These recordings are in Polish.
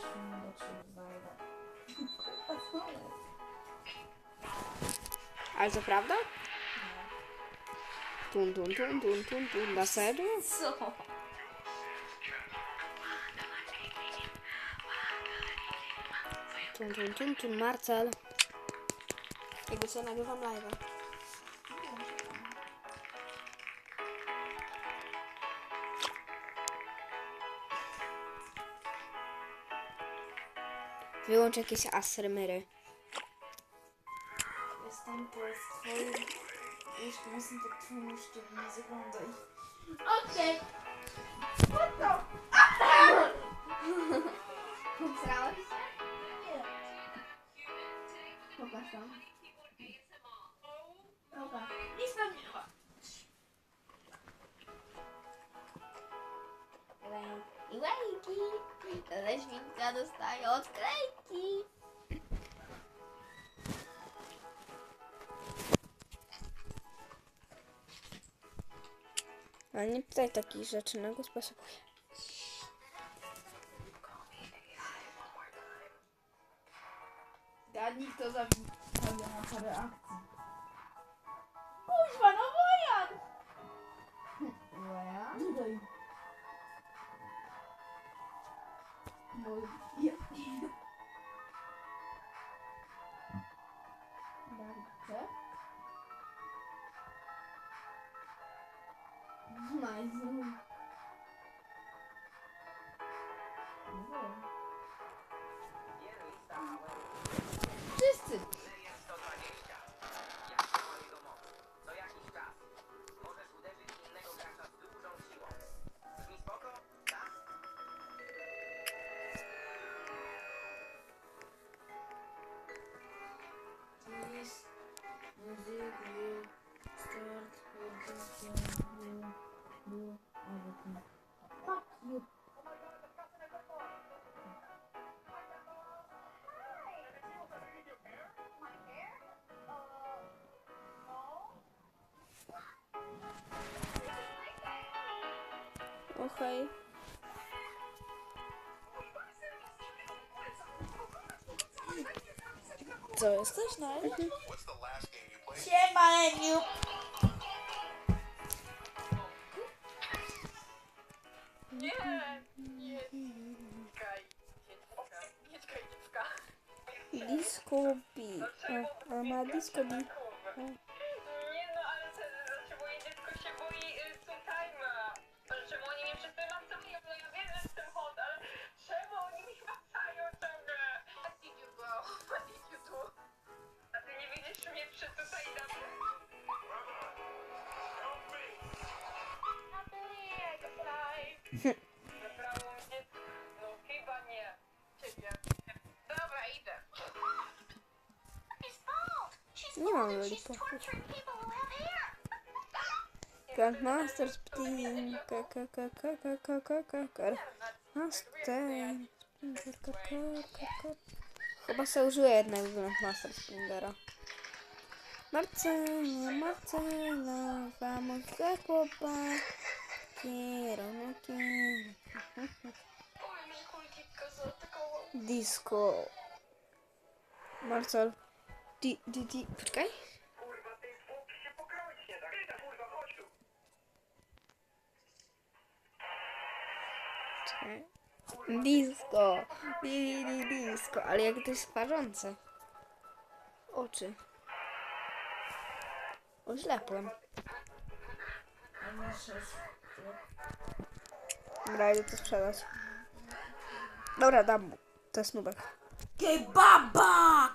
znajdę. Kurwa, co jest? Ale to prawda? Tun, tun, tun, tun, tun, tun. Na serio? Co? Tun, tun, tun, tun, Marcel. Jakby co, nagrywam live'a. Wyłącz jakieś asrymery. Jestem to jest twoim... Jeśli jestem to twoim liściem, nie zaglądaj. Okej. What A nie pytaj takich rzeczy, na no, go sposobu. mais play. So, jetzt gleich nein. Mhm. Disco B. Oh, my Disco B. Master. Springer, k k k k Chyba sobie użyję jednego Grandmaster Springera. Marcela, Marcela, vamos a copa. Quiero, no. Disco. Marcel. Di, di, di. Poczekaj. Disco. Di, di, di, disco. Ale jak to jest parzące. Oczy. Oślepłem. Dobra, idę to sprzedać. Dobra, dam mu. To jest nubek. Kebaba!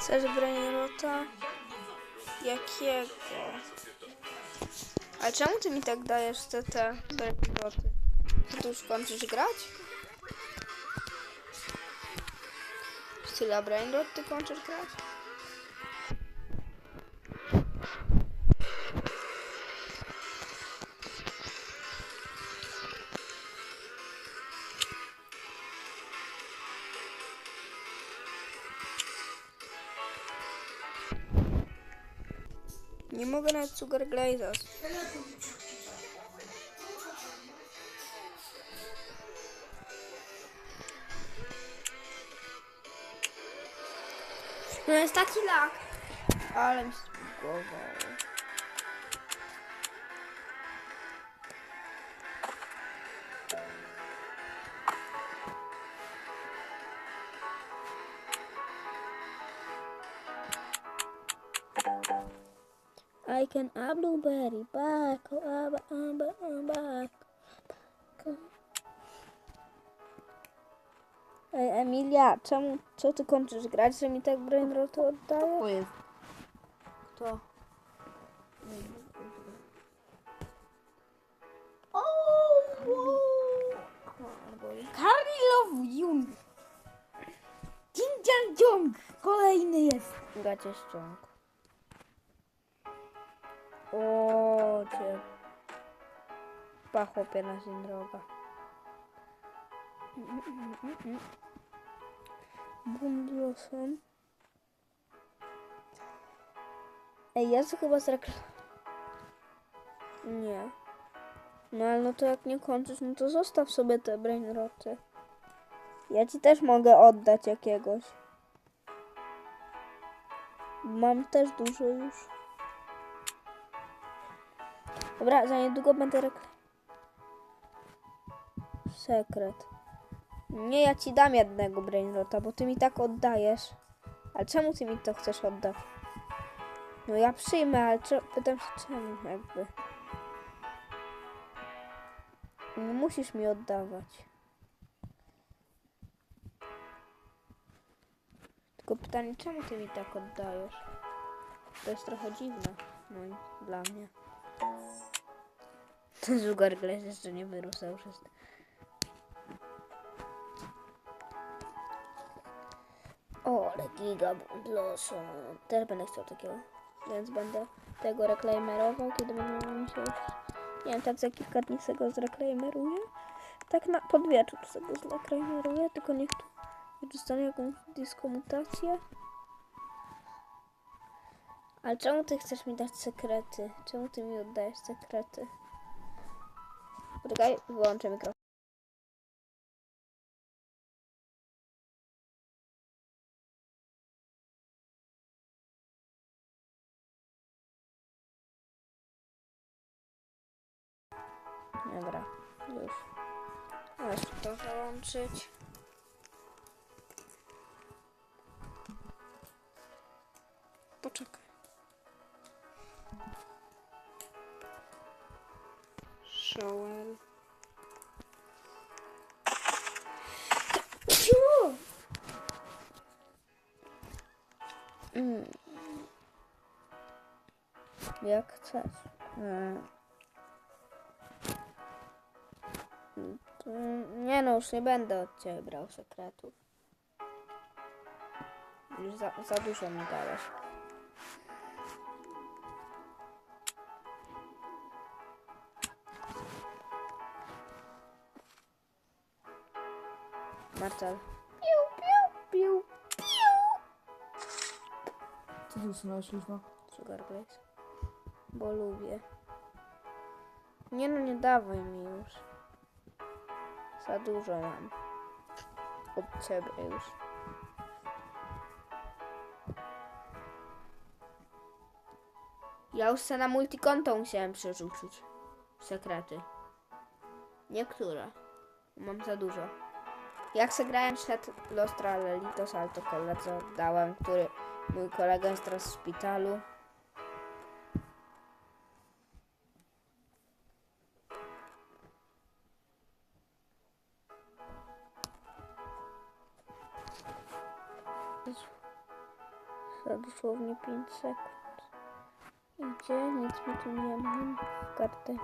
Chcesz brainrota? Jakiego? Ale czemu ty mi tak dajesz te, te brainroty? Ty już kończysz grać? Tyle brainrot ty kończysz grać? Mogę nawet Sugar Glazers. No jest taki lak. Ale mi się zbugowało. I can a blueberry back, oh, aba, aba, aba. Ej, Emilia, czemu, co ty kończysz grać, że mi tak brainrotu oddaje? To jest. Kto? O! Karlow Jung. Jing Jang Jong. Kolejny jest. Gacie ściąg. O, cię. Pa chłopie na dzień droga. Bumblosem. Ej, ja to chyba zrekl... Nie. No ale no to jak nie kończysz, no to zostaw sobie te brainroty. Ja ci też mogę oddać jakiegoś. Mam też dużo już. Dobra, za niedługo będę rekl... Sekret. Nie, ja ci dam jednego brainrota, bo ty mi tak oddajesz. Ale czemu ty mi to chcesz oddać? No ja przyjmę, ale cze- pytam się czemu jakby. Nie musisz mi oddawać. Tylko pytanie, czemu ty mi tak oddajesz? To jest trochę dziwne, no dla mnie. Ten Sugar Glass jeszcze nie wyrósł, już jest. O, ale gigabund losu. Też będę chciał takiego. Więc będę tego reklamerował, kiedy będę już... Nie wiem, tak za kilka dni sobie go. Tak na pod wieczór sobie go tylko niech tu dostanie jakąś dyskomutację. Ale czemu ty chcesz mi dać sekrety? Czemu ty mi oddajesz sekrety? Poczekaj, wyłączę mikrofon. Dobra, już. Możesz to załączyć. Jak chcesz. To Nie no, już nie będę od Ciebie brał sekretów. Już za, za dużo mi dałeś. Marcel. Piu, piu, piu, piu. Co ty usunąłeś, Liźma? Sugar Glaze. Bo lubię. Nie no, nie dawaj mi już. Za dużo mam. Od ciebie już. Ja już se na multikonto musiałem przerzucić. Sekrety. Niektóre. Mam za dużo. Jak se grałem przed Los Tralelitos, ale to koledze oddałem, który mój kolega jest teraz w szpitalu. Dosłownie 5 sekund. Idzie, nic mi tu nie mam w kartę.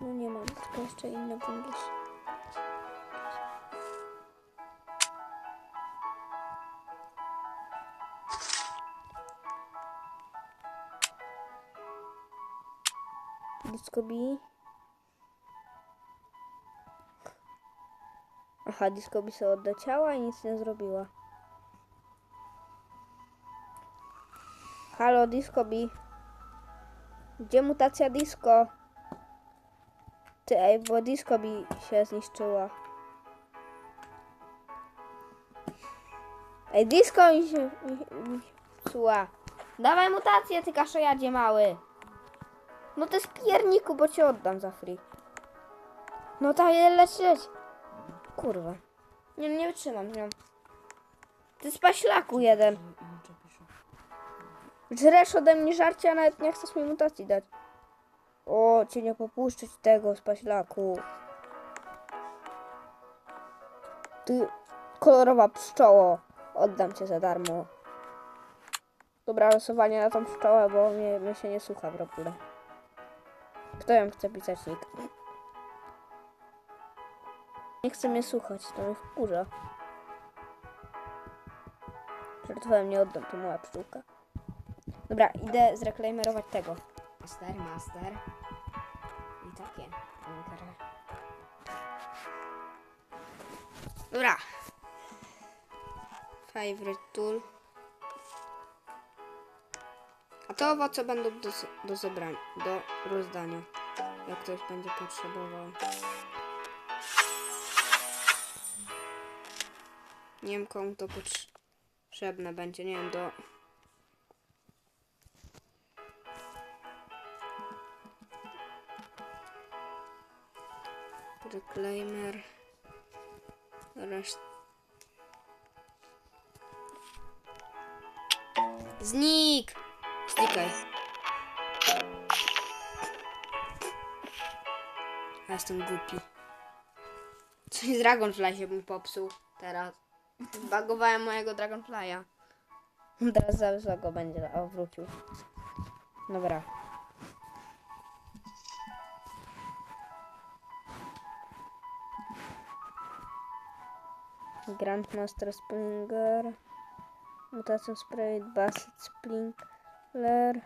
No nie mam, tylko jeszcze inne bundles. Disco B. Aha, Disco B sobie odleciała i nic nie zrobiła. Halo, Disco B. Gdzie mutacja Disco? Ty, ej, bo Disco B się zniszczyła. Ej, Disco mi się... Mi. Dawaj mutację, ty kaszojadzie mały. No to jest pierniku, bo ci oddam za free. No tak, leć, leć. Kurwa. Nie, nie wytrzymam z nią. Ty z paślaku jeden. Żresz ode mnie żarcie, a nawet nie chcesz mi mutacji dać. O, cię nie popuszczyć tego z paślaku. Ty, kolorowa pszczoło. Oddam cię za darmo. Dobra, losowanie na tą pszczołę, bo mnie, mnie się nie słucha w ogóle. Kto ją chce pisać nick? Nie chce mnie słuchać, to mnie wkurza. Żartowałem, nie oddam, to mała pszczółka. Dobra, idę zreklamerować tego. Master, master. I takie. Dobra. Favorite tool. A to owoce będą do, do zebrania, do rozdania. Jak ktoś będzie potrzebował. Nie wiem komu to potrzebne będzie, nie wiem, do... Reclaimer. Reszt... Znik! Znikaj. Ja jestem głupi. Coś Dragonfly się mi popsuł teraz. Zbagowałem mojego Dragonfly'a. Teraz za go będzie. O, wrócił. Dobra. Grandmaster Springer. Mutacją Spray Basset Sprinkler.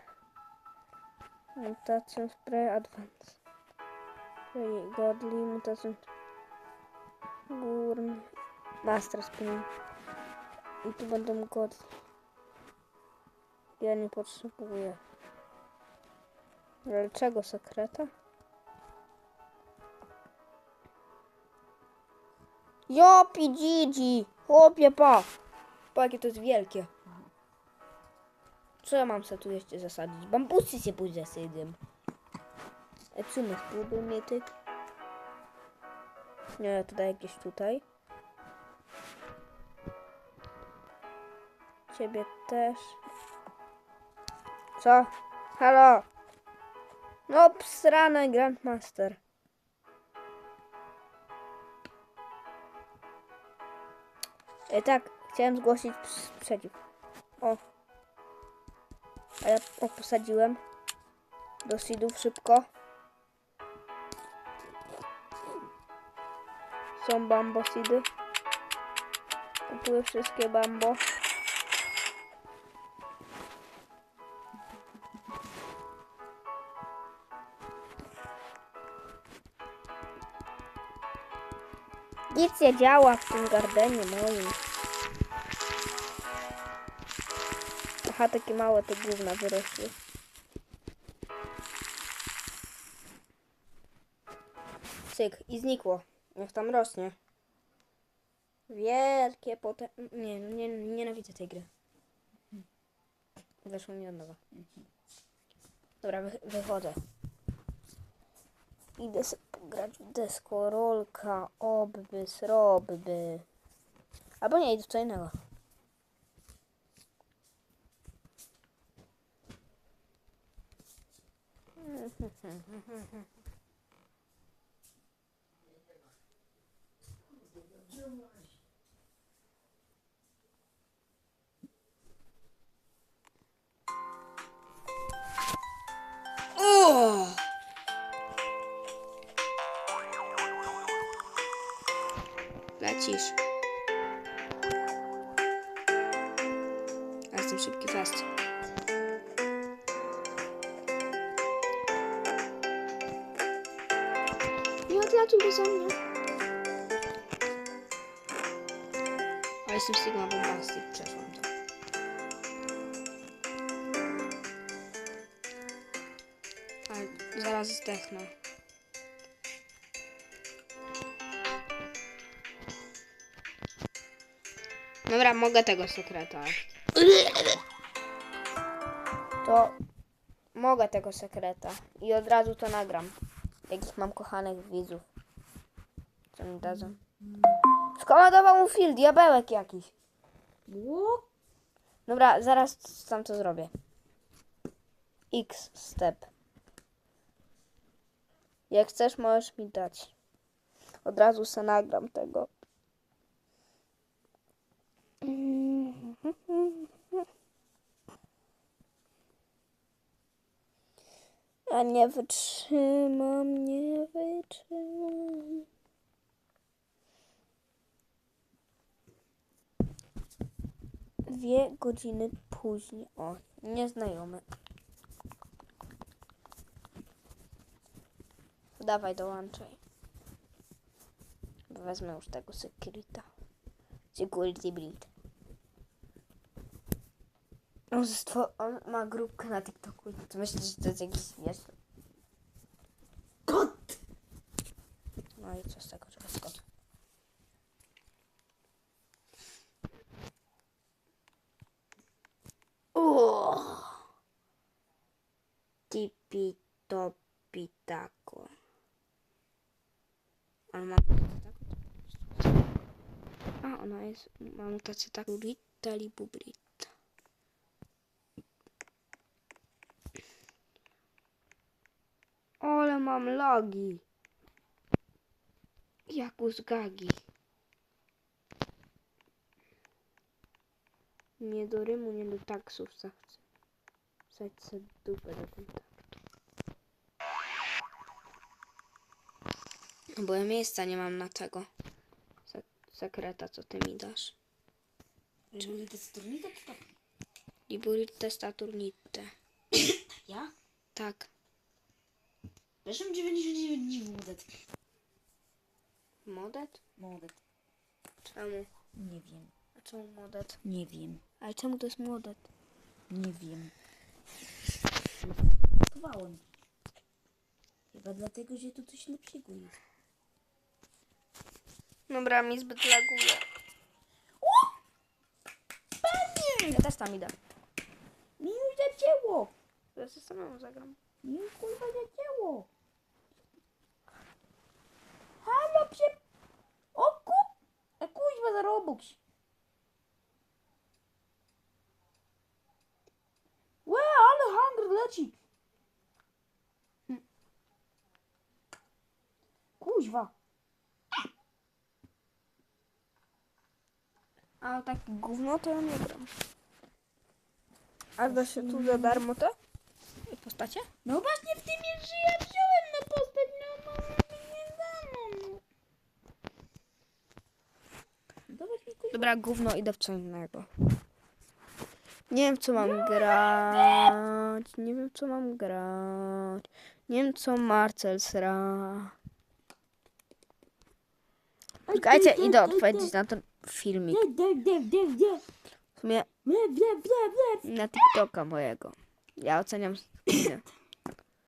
Mutacją Spray Advance. Spray Godly. Mutacją Górny. Master Spring. I tu będą Godly. Ja nie potrzebuję. Ale czego sekreta? Jopi Gigi! Chłopie pa! Pa jakie to jest wielkie. Co ja mam sobie tu jeszcze zasadzić? Bambusy się pójść zasadzić. E co my spróbuj mietyk? Nie, tutaj jakieś tutaj. Ciebie też. Co? Halo? No psrane Grandmaster. E, tak, chciałem zgłosić sprzeciw. O. A ja o, posadziłem. Do seedów szybko. Są bambo seedy. Kupuję wszystkie bambo. Nie działa w tym gardenie moim. Aha, takie małe te gówna wyrosły. Cyk i znikło. Niech tam rośnie. Wielkie potem... Nie, no nie, nienawidzę tej gry. Weszło mi od nowa. Dobra, wy, wychodzę. Idę sobie pograć w deskorolka, obby, srobby. Albo nie, w co innego. Jestem szybki fast. Nie odlatuj beze mnie. A jestem Sigma Bombastic, przeszłam to. Ale zaraz zdechnę. Dobra, mogę tego sekreta. To mogę tego sekreta i od razu to nagram. Jakich mam kochanych widzów. Co mi dadzą? Skomandował mu film, diabełek jakiś. Dobra, zaraz sam to zrobię. X step. Jak chcesz, możesz mi dać. Od razu se nagram tego. Ja nie wytrzymam, nie wytrzymam. Dwie godziny później. O, nieznajomy. Dawaj, dołączaj. Wezmę już tego securita. Security breed. On, stwo- on ma grupkę na TikToku. Ty myślisz, że to jest jakiś śmieszny? Kot! No i co z tego, że jest kot? Tipi topi tako. Ale mam A, ona jest, mam tacy tak Rita Libubrita. Ale mam lagi. Jak u zgagi. Nie do rymu, nie do taksów zachcę. Wsadź se dupę do kontaktu. Bo ja miejsca nie mam na tego. Sek- sekreta, co ty mi dasz. Czy turnika czy to? Liburite staturnite. Ja? Tak. Zresztą 99 dni modet. Modet? Modet. Czemu? Nie wiem. A czemu modet? Nie wiem. Ale czemu to jest modet? Nie wiem. Chowałem. Chyba dlatego, że tu coś lepszego jest. Dobra, mi zbyt laguje. Ja też tam idę. Mi już zacięło. Ja się samemu zagram. Mi już kurwa zacięło. Halo psie... O ku... A kuźwa za Robux. Łe, ale hunger leci. Hm. Kuźwa. A taki gówno to ja nie gram. A da się tu za darmo te postacie? No właśnie w tym jest, że ja wziąłem na postać, no, nie dano, no. Dobra, gówno, idę w co innego. Nie wiem, co mam grać. Nie wiem, co mam grać. Nie wiem, co Marcel sra. Czekajcie, idę odpowiedzieć na ten filmik. W sumie na TikToka mojego. Ja oceniam. Nie.